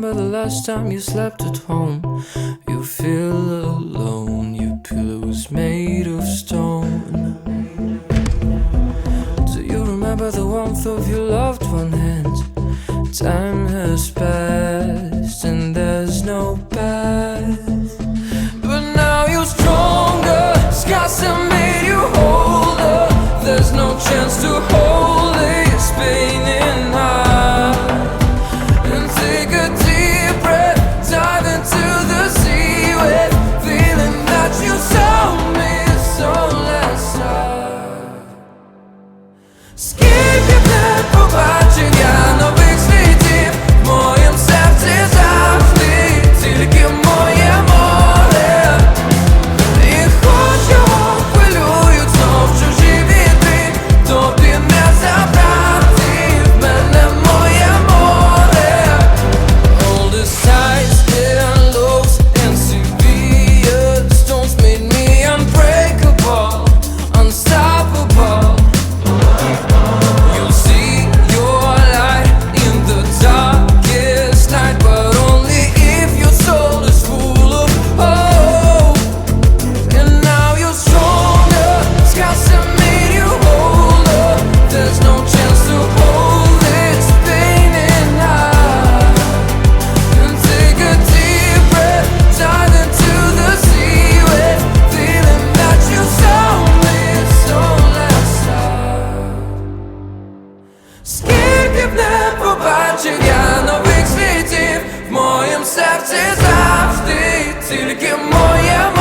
remember the last time you slept at home. You feel alone, your pillow is made of stone. Do you remember the warmth of your loved one hand? Time has passed and there's no past. серці завжди тільки моєму.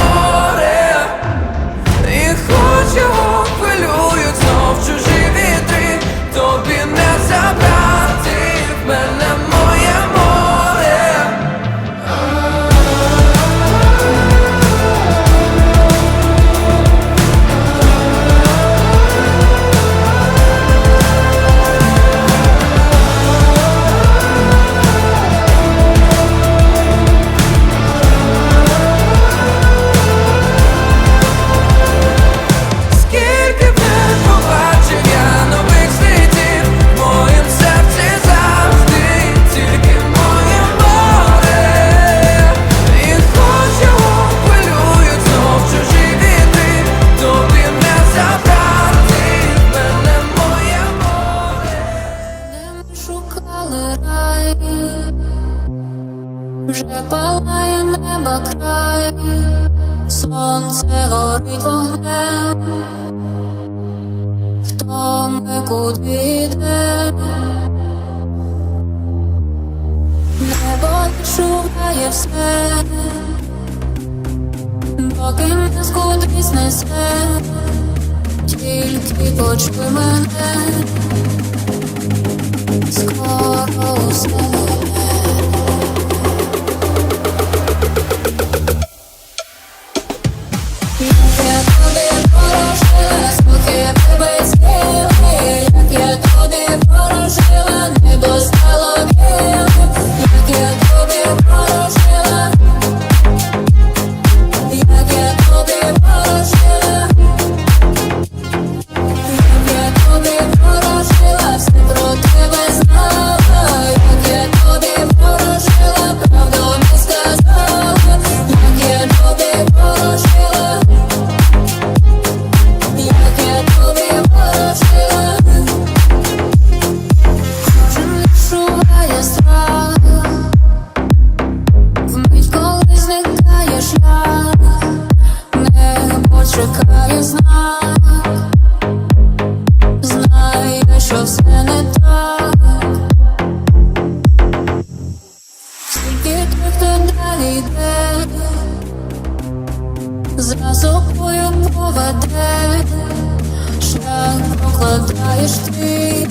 вже палає неба край, сонце горить вогнем, хто ми куди йде, небо шукає все, поки нас кудись несе, тільки почуй мене, скоро усе. Yeah. тобою поведе, шлях прокладаєш ти.